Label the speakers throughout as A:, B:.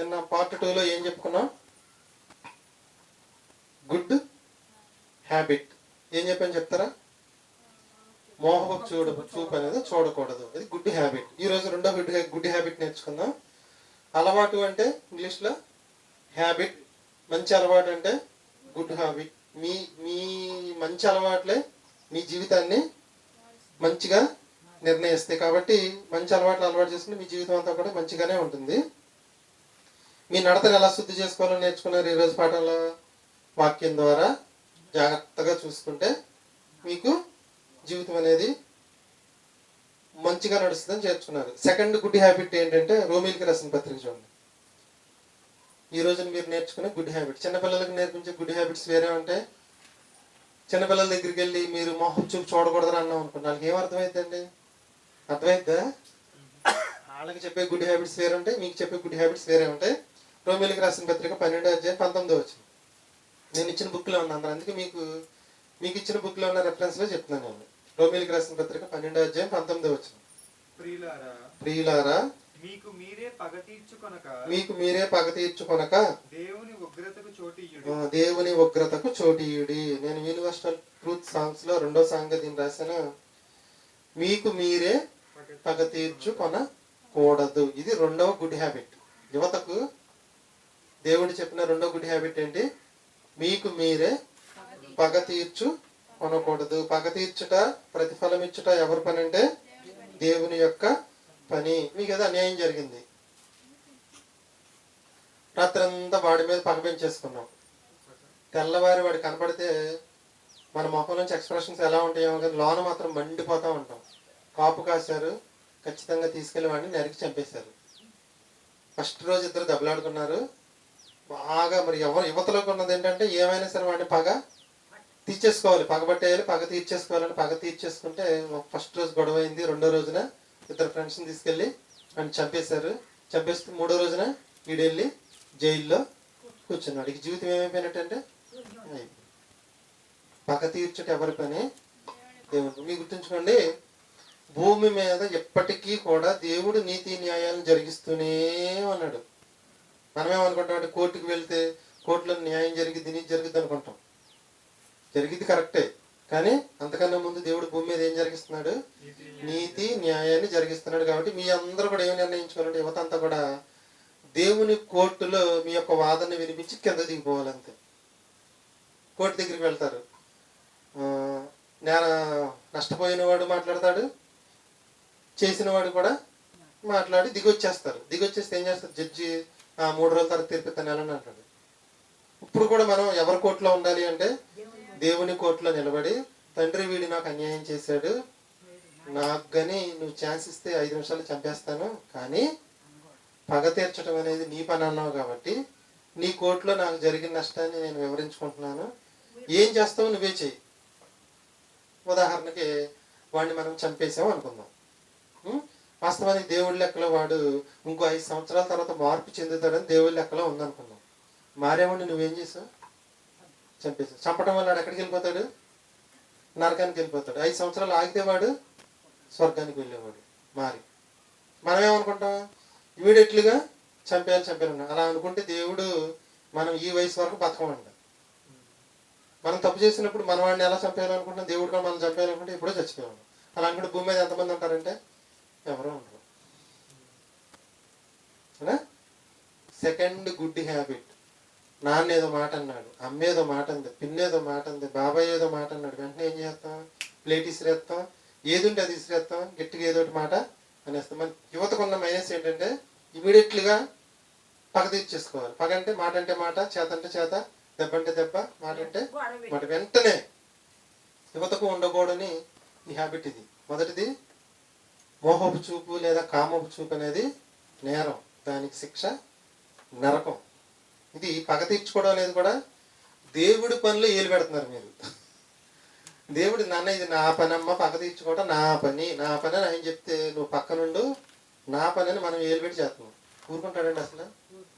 A: నిన్న పార్ట్ టూలో ఏం చెప్పుకున్నాం? గుడ్ హ్యాబిట్ ఏం చెప్పాను చెప్తారా? మోహపు చూడ చూపు అనేది చూడకూడదు. అది గుడ్ హ్యాబిట్ ఈ రోజు రెండో గుడ్ గుడ్ హ్యాబిట్ నేర్చుకుందాం. అలవాటు అంటే ఇంగ్లీష్లో హ్యాబిట్ మంచి అలవాటు అంటే గుడ్ హ్యాబిట్ మీ మీ మంచి అలవాట్లే మీ జీవితాన్ని మంచిగా నిర్ణయిస్తాయి. కాబట్టి మంచి అలవాట్లు అలవాటు చేసుకుని మీ జీవితం అంతా కూడా మంచిగానే ఉంటుంది. మీ నడతను ఎలా శుద్ధి చేసుకోవాలో నేర్చుకున్నారు ఈరోజు పాఠంలో వాక్యం ద్వారా జాగ్రత్తగా చూసుకుంటే మీకు జీవితం అనేది మంచిగా నడుస్తుందని చేర్చుకున్నారు. సెకండ్ గుడ్ హ్యాబిట్ ఏంటంటే రోమిల్కి రాసిన పత్రిక చూడండి. ఈ రోజున మీరు నేర్చుకునే గుడ్ హ్యాబిట్ చిన్నపిల్లలకు నేర్పించే గుడ్ హ్యాబిట్స్ వేరే ఉంటాయి. చిన్నపిల్లల దగ్గరికి వెళ్ళి మీరు మొహం చూపు చూడకూడదని అన్నాం అనుకోండి వాళ్ళకి ఏం అర్థమైందండి అర్థమైద్దా? వాళ్ళకి చెప్పే గుడ్ హ్యాబిట్స్ వేరే ఉంటాయి మీకు చెప్పే గుడ్ హ్యాబిట్స్ వేరే ఉంటాయి. రోమిలికి రాసిన పత్రిక పన్నెండో అధ్యాయం పంతొమ్మిదో వచ్చింది. నేను ఇచ్చిన బుక్లో ఉంది అందరూ అందుకే మీకు మీకు ఇచ్చిన బుక్లో ఉన్న రెఫరెన్స్లో చెప్తున్నాను నేను. రోమిలికి రాసిన పత్రిక పన్నెండో అధ్యాయం పంతొమ్మిదో వచ్చింది.
B: ప్రియులారా మీకు మీరే పగ తీర్చుకొనక
A: మీకు మీరే పగ తీర్చుకొనక
B: దేవుని ఉగ్రతకు చోటీయుడు
A: దేవుని ఉగ్రతకు చోటీయుడి నేను యూనివర్సల్ ట్రూత్ సాంగ్స్లో రెండో సాంగ్ దీన్ని రాశాను. మీకు మీరే పగ తీర్చుకొనకూడదు. ఇది రెండవ గుడ్ హ్యాబిట్. యువతకు దేవుడు చెప్పిన రెండో గుడ్ హ్యాబిట్ ఏంటి? మీకు మీరే పగ తీర్చు కొనకూడదు. పగ తీర్చుట ప్రతిఫలం ఇచ్చుట ఎవరి పని అంటే? దేవుని యొక్క పని. మీకు ఏదో అన్యాయం జరిగింది. రాత్రంతా వాడి మీద పగ పెంచేసుకున్నాం. తెల్లవారి వాడు కనపడితే మన ముఖం నుంచి ఎక్స్ప్రెషన్స్ ఎలా ఉంటాయో కానీ లోన మాత్రం మండిపోతూ ఉంటాం. కాపు కాశారు ఖచ్చితంగా తీసుకెళ్ళి వాడిని నరికి చంపేశారు. ఫస్ట్ రోజు ఇద్దరు దెబ్బలాడుకున్నారు. బాగా మరి ఎవరు యువతలోకి ఉన్నది ఏంటంటే ఏమైనా సరే వాడిని పగ తీర్చేసుకోవాలి. పగబట్టేయాలి పగ తీర్చేసుకోవాలని పగ తీర్చేసుకుంటే ఫస్ట్ రోజు గొడవ అయింది రెండో రోజున ఇద్దరు ఫ్రెండ్స్ని తీసుకెళ్ళి వాడిని చంపేశారు. చంపేస్తే మూడో రోజున వీడెళ్ళి జైల్లో కూర్చున్నాడు. ఇక జీవితం ఏమైపోయినట్టంటే పగ తీర్చుట ఎవరి పని? దేవుడు మీ గుర్తుంచుకోండి భూమి మీద ఎప్పటికీ కూడా దేవుడు నీతి న్యాయాలను జరిగిస్తూనే ఉన్నాడు. మనమేమనుకుంటాం అంటే కోర్టుకు వెళ్తే కోర్టులో న్యాయం జరిగిద్ది నీతి జరిగిద్ది అనుకుంటాం. జరిగింది కరెక్టే. కానీ అంతకన్నా ముందు దేవుడు భూమి మీద ఏం జరిగిస్తున్నాడు? నీతి న్యాయాన్ని జరిగిస్తున్నాడు కాబట్టి మీ అందరూ కూడా ఏమి నిర్ణయించుకోవాలంటే యువత అంతా కూడా దేవుని కోర్టులో మీ యొక్క వాదన వినిపించి కింద దిగిపోవాలంతే కోర్టు దగ్గరికి వెళ్తారు. నేను నష్టపోయిన వాడు మాట్లాడతాడు చేసిన వాడు కూడా మాట్లాడి దిగొచ్చేస్తారు. దిగొచ్చేస్తే ఏం చేస్తారు? జడ్జి మూడు రోజుల తర్వాత తీర్పు అని అంటాడు. ఇప్పుడు కూడా మనం ఎవరి కోర్టులో ఉండాలి అంటే దేవుని కోర్టులో నిలబడి తండ్రి వీడి నాకు అన్యాయం చేశాడు. నాకు కానీ నువ్వు ఛాన్స్ ఇస్తే ఐదు నిమిషాలు చంపేస్తాను. కానీ పగ తీర్చడం అనేది నీ పని అన్నావు కాబట్టి నీ కోర్టులో నాకు జరిగిన నష్టాన్ని నేను వివరించుకుంటున్నాను. ఏం చేస్తావు నువ్వే చెయ్యి. ఉదాహరణకి వాడిని మనం చంపేసాం అనుకుందాం. వాస్తవానికి దేవుడి లెక్కలో వాడు ఇంకో ఐదు సంవత్సరాల తర్వాత మార్పు చెందుతాడని దేవుడి లెక్కలో ఉందనుకుందాం. మారేవాడిని నువ్వేం చేసావు? చంపేశావు చంపడం వల్ల వాడు ఎక్కడికి వెళ్ళిపోతాడు? నరకానికి వెళ్ళిపోతాడు. ఐదు సంవత్సరాలు ఆగితే వాడు స్వర్గానికి వెళ్ళేవాడు. మారి. మనం ఏమనుకుంటాం ఇమీడియట్లీగా చంపేయాలి చంపేయాలి అలా అనుకుంటే దేవుడు మనం ఈ వయసు వరకు బతకమంట. మనం తప్పు చేసినప్పుడు మన వాడిని ఎలా చంపేయాలనుకుంటున్నాం? దేవుడు కూడా మనం చంపేయాలనుకుంటే ఎప్పుడో చచ్చిపోయాము అలా అనుకుంటే భూమి మీద ఎంతమంది ఉంటారంటే ఎవరో ఉండరు. Second good habit. నాన్న ఏదో మాట అన్నాడు అమ్మ ఏదో మాట అంది పిన్ని ఏదో మాట అంది బాబాయ్ ఏదో మాట అన్నాడు. వెంటనే ఏం చేస్తాం ప్లేట్ ఇసిరేస్తాం ఏది ఉంటే అది ఇసిరేస్తాం గట్టిగా ఏదో ఒకటి మాట అనేస్తాం మన యువతకు ఉన్న మైనస్ ఏంటంటే ఇమీడియట్లీగా పగ తీర్చేసుకోవాలి. పగ అంటే మాట అంటే మాట చేత అంటే చేత దెబ్బ అంటే దెబ్బ మాట అంటే మాట. వెంటనే యువతకు ఉండకూడని ఈ హ్యాబిట్ ఇది. మొదటిది మోహపు చూపు లేదా కామపు చూపు అనేది నేరం దానికి శిక్ష నరకం. ఇది పగ తీర్చుకోవడం అనేది కూడా. దేవుడి పనులు ఏలు పెడుతున్నారు మీరు. దేవుడు నాన్న ఇది నా పని అమ్మ పగ తీర్చుకోవడం నా పని నా పని అని ఆయన చెప్తే నువ్వు పక్కనుండు నా పని అని మనం ఏలు పెట్టి చేస్తున్నాం. ఊరుకుంటాడండి అసలు?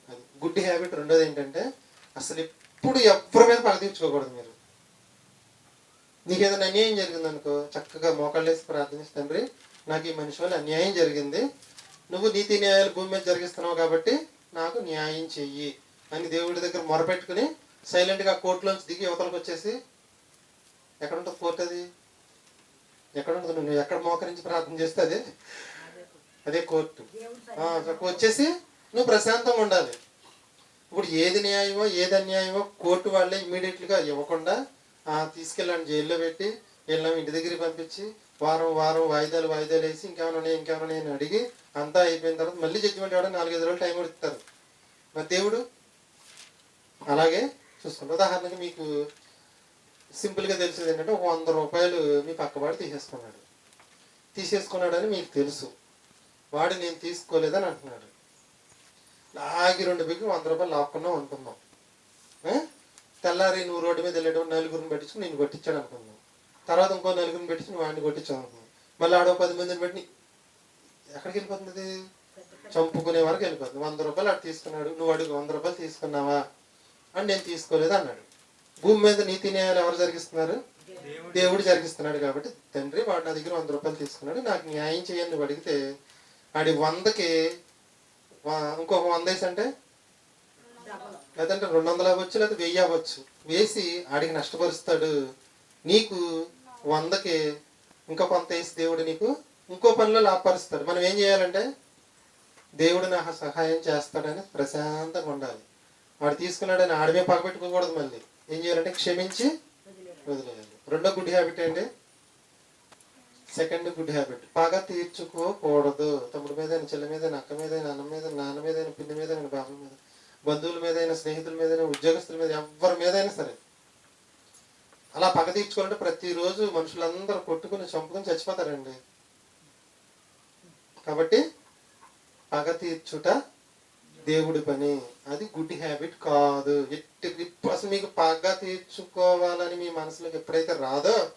A: అది గుడ్ హ్యాబిట్ రెండోది ఏంటంటే అసలు ఎప్పుడు ఎవరి మీద పగ తీర్చుకోకూడదు మీరు. నీకు ఏదైనా అన్యాయం జరిగింది అనుకో చక్కగా మోకాళ్ళేసి ప్రార్థించి తండ్రి నాకు ఈ మనిషి వల్ల అన్యాయం జరిగింది. నువ్వు నీతి న్యాయాలు భూమి మీద జరిగిస్తున్నావు కాబట్టి నాకు న్యాయం చెయ్యి అని దేవుడి దగ్గర మొరపెట్టుకుని సైలెంట్గా కోర్టులోంచి దిగి యువతలకు వచ్చేసి ఎక్కడ ఉంటుంది కోర్టు అది? ఎక్కడ ఉంటుంది నువ్వు ఎక్కడ మోకరించి ప్రార్థన చేస్తే అదే? అదే కోర్టు. వచ్చేసి నువ్వు ప్రశాంతంగా ఉండాలి. ఇప్పుడు ఏది న్యాయమో ఏది అన్యాయమో కోర్టు వాళ్ళే ఇమీడియట్గా ఇవ్వకుండా తీసుకెళ్ళండి జైల్లో పెట్టి వెళ్ళాం ఇంటి దగ్గరికి పంపించి వారం వారం వాయిదాలు వాయిదాలు వేసి ఇంకేమైనా ఉన్నాయి ఇంకేమైనా ఉన్నాయి అని అడిగి అంతా అయిపోయిన తర్వాత మళ్ళీ జడ్జిమెంట్ ఇవ్వడం నాలుగైదు రోజులు టైం ఇస్తారు మరి దేవుడు అలాగే చూసుకోండి ఉదాహరణకి మీకు సింపుల్గా తెలిసేది ఏంటంటే ఒక వంద రూపాయలు మీ పక్కవాడు తీసేసుకున్నాడు. తీసేసుకున్నాడని మీకు తెలుసు. వాడు నేను తీసుకోలేదని అంటున్నాడు. లాగి రెండు బిగ్గు వంద రూపాయలు లాక్కున్నాం అనుకుందాం. తెల్లారి నువ్వు రోడ్డు మీద వెళ్ళేటప్పుడు నలుగురిని పెట్టించుకుని నేను కొట్టించాడు అనుకుందాం తర్వాత ఇంకో నలుగురిని పెట్టించి నువ్వు వాడిని కొట్టించావు అనుకుందాం మళ్ళీ ఆడో పది మందిని పెట్టి ఎక్కడికి వెళ్ళిపోతుంది? చంపుకునే వరకు వెళ్ళిపోతుంది. వంద రూపాయలు అటు తీసుకున్నాడు. నువ్వు అడుగు వంద రూపాయలు తీసుకున్నావా? అని నేను తీసుకోలేదు అన్నాడు. భూమి మీద నీతి న్యాయాలు ఎవరు జరిగిస్తున్నారు?
B: దేవుడు.
A: జరిగిస్తున్నాడు కాబట్టి తండ్రి వాడు నా దగ్గర వంద రూపాయలు తీసుకున్నాడు. నాకు న్యాయం చేయని నువ్వు అడిగితే ఆడి వందకి ఇంకొక వంద వేసి అంటే లేదంటే రెండు వందల అవ్వచ్చు లేదా వెయ్యి అవ్వచ్చు. వేసి ఆడికి నష్టపరుస్తాడు. నీకు వందకి ఇంకో కొంత వేసి దేవుడు నీకు ఇంకో పనిలో లాభపరుస్తాడు. మనం ఏం చేయాలంటే దేవుడు నాకు సహాయం చేస్తాడని ప్రశాంతంగా ఉండాలి. వాడు తీసుకున్నాడని ఆడమే పగబెట్టుకోకూడదు మళ్ళీ. ఏం చేయాలంటే క్షమించి వదిలేయాలి. రెండో గుడ్ హ్యాబిట్ అండి సెకండ్ గుడ్ హ్యాబిట్ బాగా తీర్చుకోకూడదు. తమ్ముడి మీద చెల్లి మీద అక్క మీద అన్న మీద నాన్న మీద పిన్ని మీద బాబు మీద బంధువుల మీదైనా స్నేహితుల మీదైనా ఉద్యోగస్తుల మీద ఎవరి మీదైనా సరే. అలా పగ తీర్చుకోవాలంటే ప్రతిరోజు మనుషులందరూ కొట్టుకుని చంపుకుని చచ్చిపోతారండి. కాబట్టి పగ తీర్చుట దేవుడి పని. అది గుడ్ హ్యాబిట్ కాదు. ఎట్టి అసలు మీకు పగ తీర్చుకోవాలని మీ మనసులోకి ఎప్పుడైతే రాదో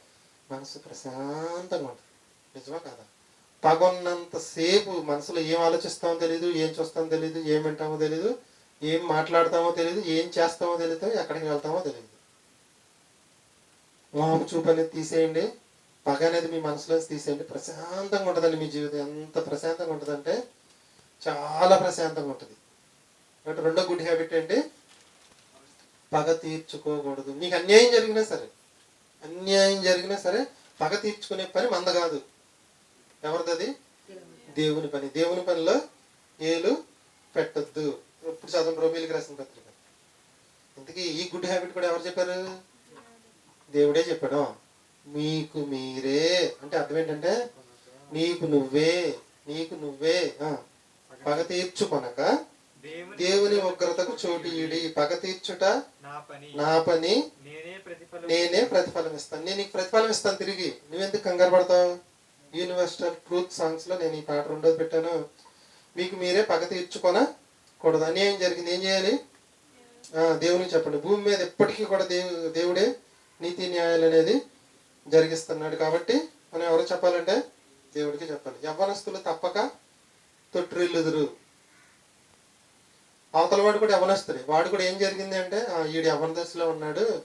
A: మనసు ప్రశాంతంగా ఉంటుంది. నిజమా కాదా? పగ ఉన్నంతసేపు మనసులో ఏం ఆలోచిస్తామో తెలియదు ఏం చూస్తామో తెలియదు ఏం వింటామో తెలియదు ఏం మాట్లాడతామో తెలియదు ఏం చేస్తామో తెలియదు ఎక్కడికి వెళ్తామో తెలియదు మోహం చూపు అనేది తీసేయండి పగ అనేది మీ మనసులోంచి తీసేయండి. ప్రశాంతంగా ఉంటుందండి మీ జీవితం. ఎంత ప్రశాంతంగా ఉంటుందంటే చాలా ప్రశాంతంగా ఉంటుంది. అంటే రెండో గుడ్ హ్యాబిట్ ఏంటి? పగ తీర్చుకోకూడదు. మీకు అన్యాయం జరిగినా సరే అన్యాయం జరిగినా సరే పగ తీర్చుకునే పని మంద కాదు. ఎవరిది దేవుని పని. దేవుని పనిలో ఏలు పెట్టద్దు. ఇప్పుడు చదవండి రోమిలికి రాసిన పత్రిక? ఇంతకీ ఈ గుడ్ హ్యాబిట్ కూడా ఎవరు చెప్పారు? దేవుడే చెప్పాడు. మీకు మీరే. అంటే అర్థం ఏంటంటే నీకు నువ్వే నీకు నువ్వే. పగ తీర్చుకొనక
B: దేవుని
A: దేవుని ఉగ్రతకు చోటు ఈడి. పగ తీర్చుట
B: నా పని. నేనే ప్రతిఫలం
A: ఇస్తాను. నేను నీకు ప్రతిఫలం ఇస్తాను తిరిగి. నువ్వెందుకు కంగారు పడతావు? యూనివర్సల్ ట్రూత్ సాంగ్స్లో నేను ఈ పాట రెండోది పెట్టాను. మీకు మీరే పగ తీర్చుకొన కూడదు అన్యాయం జరిగింది. ఏం చేయాలి? ఆ, దేవునికి చెప్పండి. భూమి మీద ఎప్పటికీ కూడా దేవు దేవుడే నీతి న్యాయాలు అనేది జరిగిస్తున్నాడు కాబట్టి మనం ఎవరు చెప్పాలంటే దేవుడికి చెప్పాలి. యవ్వనస్తులు తప్పక తొట్టిల్లుదురు అవతల వాడు కూడా యవనస్తుడే వాడు కూడా ఏం జరిగింది అంటే వీడు యవన దశలో ఉన్నాడు.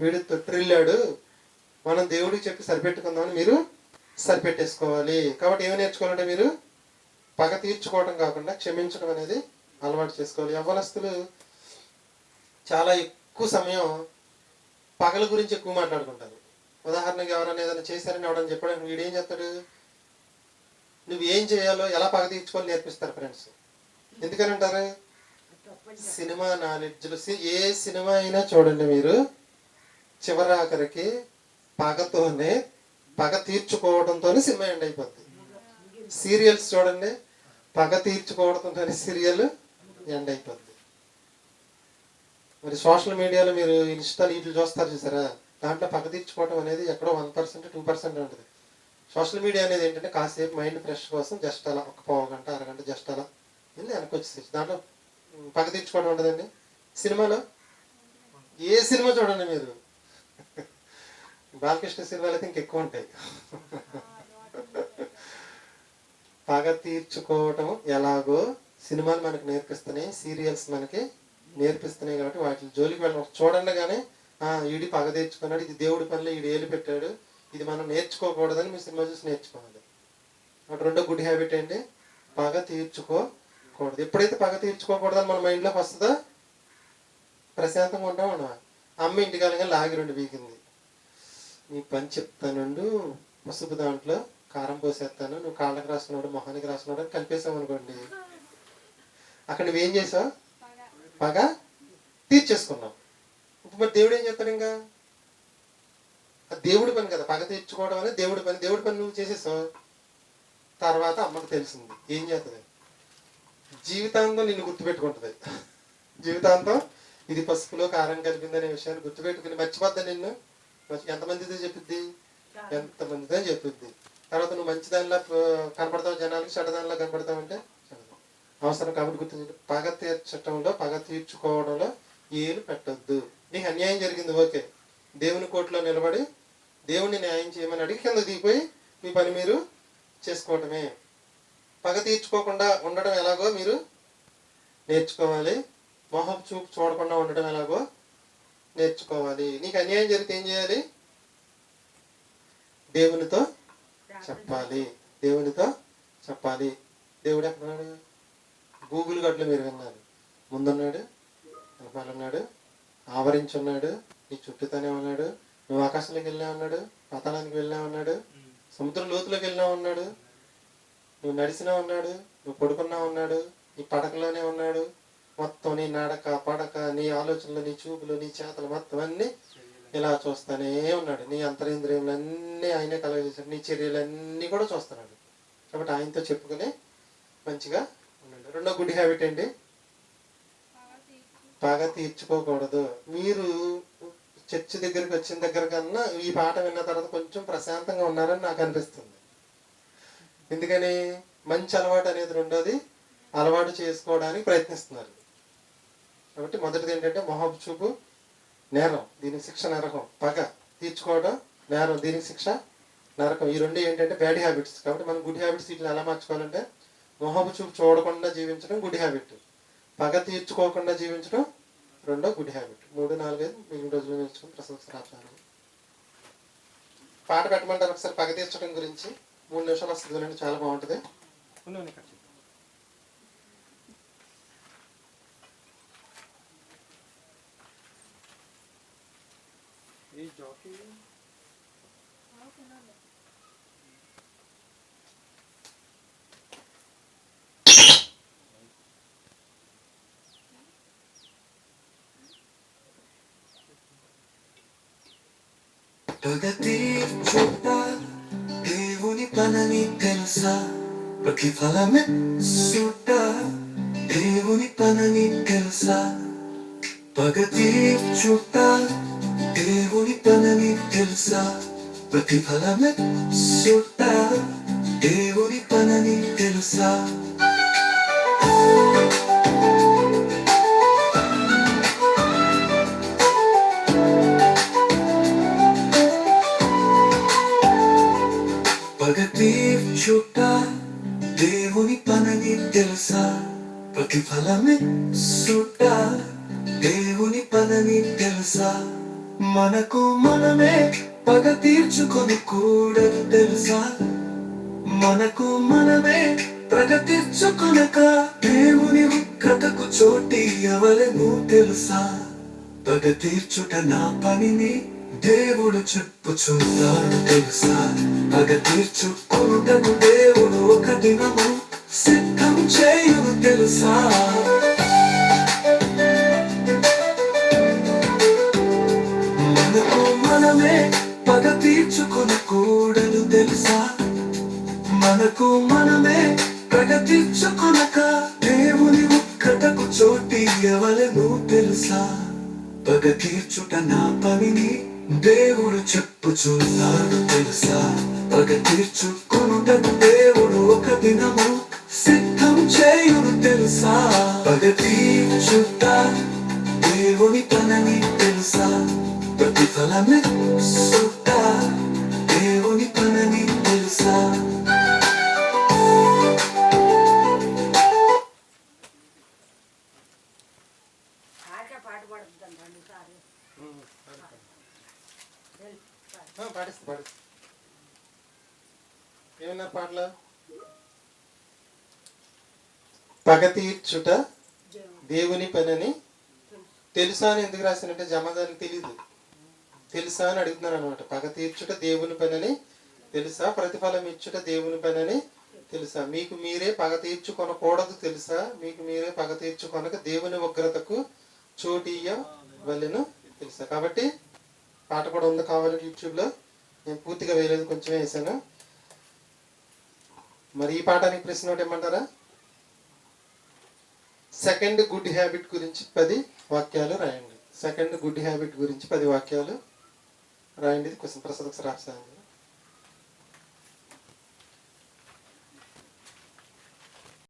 A: వీడు తొట్టిల్లాడు మనం దేవుడికి చెప్పి సరిపెట్టుకుందామని మీరు సరిపెట్టేసుకోవాలి. కాబట్టి ఏమి నేర్చుకోవాలంటే మీరు పగ తీర్చుకోవడం కాకుండా క్షమించడం అనేది అలవాటు చేసుకోవాలి. యవ్వనస్తులు చాలా ఎక్కువ సమయం పగల గురించి ఎక్కువ మాట్లాడుకుంటారు. ఉదాహరణకి ఎవరైనా ఏదైనా చేశారని ఎవడని చెప్పడానికి వీడు ఏం చెప్తాడు నువ్వు ఏం చేయాలో ఎలా పగ తీర్చుకోవాలో నేర్పిస్తారు ఫ్రెండ్స్. ఎందుకని అంటారు? సినిమా నాలెడ్జ్లు. ఏ సినిమా అయినా చూడండి మీరు. చివరి ఆఖరికి పగతోనే పగ తీర్చుకోవడంతోనే సినిమా ఎండ్ అయిపోద్ది. సీరియల్స్ చూడండి. పగ తీర్చుకోవడంతోనే సీరియల్ ఎండ్ అయిపోద్ది. మరి సోషల్ మీడియాలో మీరు ఇన్స్టాల్ వీటిని చూస్తారు చూసారా? దాంట్లో పగ తీర్చుకోవడం అనేది ఎక్కడో వన్ పర్సెంట్ టూ పర్సెంట్ ఉంటుంది. సోషల్ మీడియా అనేది ఏంటంటే కాసేపు మైండ్ ఫ్రెష్ కోసం జస్ట్ అలా ఒక పావు గంట అరగంట జస్ట్ అలా వెళ్ళి వెనక్కి వచ్చేసి దాంట్లో పగ తీర్చుకోవడం ఉండదండి. సినిమాలో ఏ సినిమా చూడండి మీరు? బాలకృష్ణ సినిమాలు అయితే ఇంకెక్కువ ఉంటాయి. పగ తీర్చుకోవటం ఎలాగో సినిమాలు మనకు నేర్పిస్తున్నాయి సీరియల్స్ మనకి నేర్పిస్తున్నాయి కాబట్టి వాటి జోలికి వెళ్ళడం చూడండి కానీ ఈడి పగ తీర్చుకున్నాడు ఇది దేవుడి పనిలో ఈడు ఏలు పెట్టాడు ఇది మనం నేర్చుకోకూడదని మీ సినిమా చూసి నేర్చుకోవాలి. అటు రెండో గుడ్ హ్యాబిట్ ఏంటి? పగ తీర్చుకోకూడదు. ఎప్పుడైతే పగ తీర్చుకోకూడదని మన మైండ్లోకి వస్తుందో ప్రశాంతంగా ఉంటాం ఉండవా అమ్మ ఇంటికి లాగి రెండు వీకింది నీ పని చెప్తానుండు పసుపు దాంట్లో కారం పోసేస్తాను నువ్వు కాళ్ళకి రాస్తున్నాడు మొహానికి రాస్తున్నాడు అని కలిపేసావు అనుకోండి. అక్కడ నువ్వేం చేసావు? పగ. తీర్చేసుకున్నావు. ఇప్పుడు మరి దేవుడు ఏం చెప్తాడు ఇంకా? దేవుడి పని కదా పగ తీర్చుకోవడం అనేది దేవుడి పని. దేవుడి పని నువ్వు చేసేసావు? తర్వాత అమ్మకు తెలిసింది. ఏం చేస్తుంది జీవితాంతం నిన్ను గుర్తుపెట్టుకుంటుంది. జీవితాంతం ఇది పసుపులో కారం కలిపిందనే విషయాన్ని గుర్తుపెట్టుకుని మర్చిపోద్దా నిన్ను? ఎంతమందితో చెప్పింది ఎంతమందితో చెప్పింది తర్వాత నువ్వు మంచిదానిలా కనపడతావు జనాలకి చెడ్డదానిలా కనపడతావు అంటే. అవసరం కాబట్టి గుర్తుంచండి. పగ తీర్చటంలో పగ తీర్చుకోవడంలో ఏలు పెట్టొద్దు. నీకు అన్యాయం జరిగింది ఓకే. దేవుని కోర్టులో నిలబడి దేవుని న్యాయం చేయమని అడిగి కింద దిగిపోయి మీ పని మీరు చేసుకోవటమే. పగ తీర్చుకోకుండా ఉండడం ఎలాగో మీరు నేర్చుకోవాలి. మొహం చూపు చూడకుండా ఉండడం ఎలాగో నేర్చుకోవాలి. నీకు అన్యాయం జరిగితే ఏం చేయాలి? దేవునితో చెప్పాలి. దేవునితో చెప్పాలి. దేవుడు ఎక్కడ గూగుల్ గట్లు మీరు విన్నారు. ముందున్నాడు వెనకాల ఉన్నాడు ఆవరించి ఉన్నాడు నీ చుట్టూతోనే ఉన్నాడు నువ్వు ఆకాశంలోకి వెళ్ళా ఉన్నాడు పతనానికి వెళ్ళా ఉన్నాడు సముద్రం లోతులోకి వెళ్ళినా ఉన్నాడు నువ్వు నడిచినా ఉన్నాడు నువ్వు పడుకున్నా ఉన్నాడు నీ పడకలోనే ఉన్నాడు మొత్తం నీ నడక పడక నీ ఆలోచనలు నీ చూపులు నీ చేతలు మొత్తం అన్నీ ఇలా చూస్తానే ఉన్నాడు. నీ అంతరేంద్రియములన్నీ ఆయనే కలగజేశాడు నీ చర్యలన్నీ కూడా చూస్తున్నాడు. కాబట్టి ఆయనతో చెప్పుకుని మంచిగా రెండో గుడ్ హ్యాబిట్ అండి బాగా తీర్చుకోకూడదు. మీరు చర్చి దగ్గరికి వచ్చిన దగ్గర కన్నా ఈ పాట విన్న తర్వాత కొంచెం ప్రశాంతంగా ఉన్నారని నాకు అనిపిస్తుంది. ఎందుకని? మంచి అలవాటు అనేది రెండోది. అలవాటు చేసుకోవడానికి ప్రయత్నిస్తున్నారు. కాబట్టి మొదటిది ఏంటంటే మొహబ్ చూపు నేరం. దీనికి శిక్ష నరకం. పగ. తీర్చుకోవడం నేరం. దీనికి శిక్ష నరకం. ఈ రెండు ఏంటంటే బ్యాడ్ హ్యాబిట్స్. కాబట్టి మనం గుడ్ హ్యాబిట్స్ వీటిని ఎలా మార్చుకోవాలంటే మొహబు చూపు చూడకుండా జీవించడం గుడ్ హ్యాబిట్. పగ తీర్చుకోకుండా జీవించడం రెండో గుడ్ హ్యాబిట్. మూడు నాలుగైదు మిగిలిన రోజులు నేర్చుకుని ప్రశంస రాచాను పాట పెట్టమంటారు ఒకసారి? పగ తీర్చడం గురించి. మూడు నిమిషాలు వస్తుంది చాలా బాగుంటుంది.
B: ఈ జాకీ
C: 바깥이 춥다 일본이 바람이 되는사 그렇게 바람에 쏟다 일본이 바람이 되는사 바깥이 춥다 일본이 바람이 되는사 그렇게 바람에 쏟다 ప్రతిఫలమే సుట్ట. దేవుని పదని తెలుసా? మనకు మనమే పగ తీర్చుకొని కూడా తెలుసా? మనకు మనమే ప్రగతించుకొనక దేవుని ఉగ్రతకు చోటి ఎవరెను తెలుసా? పగ తీర్చుట నా పనిని దేవుడు చెప్పుచున్నాడు తెలుసా? పగ తీర్చుకుంటకు దేవుడు ఒక దినము సిద్ధం చేయును తెలుసా? మనకు మనమే పగ తీర్చుకుని కూడదు తెలుసా? మనకు మనమే ప్రగతించుకొనక దేవుని ఉక్కటకు చోటి ఎవరెను తెలుసా? పగ తీర్చుట నా పనిని దేవుడు చెప్పుచున్నాడు తెలుసా? పగ తీర్చుకునుట దేవుడు ఒక దినము సిద్ధం చేయును తెలుసా పగ తీర్చుట దేవుని పనని తెలుసా? ప్రతిఫలమే సుట్ట దేవుని పనని తెలుసా?
A: ఏమన్నారు పాటలు? పగ తీర్చుట దేవుని పనని
D: తెలుసు
A: తెలుసా అని ఎందుకు రాసినట్టే జమాదానికి తెలియదు తెలుసా అని అడుగుతున్నాను అనమాట పగ తీర్చుట దేవుని పనని తెలుసా? ప్రతిఫలం ఇచ్చుట దేవుని పనని తెలుసా? మీకు మీరే పగ తీర్చుకొనకూడదు తెలుసా? మీకు మీరే పగ తీర్చుకొనక దేవుని ఉగ్రతకు చోటీయ వలెను తెలుసా? కాబట్టి పాట కూడా ఉంది కావాలంటే యూట్యూబ్లో. నేను పూర్తిగా వేయలేదు కొంచెమే వేసాను మరి ఈ పాఠానికి ప్రశ్న ఒకటి ఏమంటారా సెకండ్ గుడ్ హ్యాబిట్ గురించి పది వాక్యాలు రాయండి. సెకండ్ గుడ్ హ్యాబిట్ గురించి పది వాక్యాలు రాయండి. ఇది క్వశ్చన్ ప్రసాద్ ఒకసారి రాస్తాను.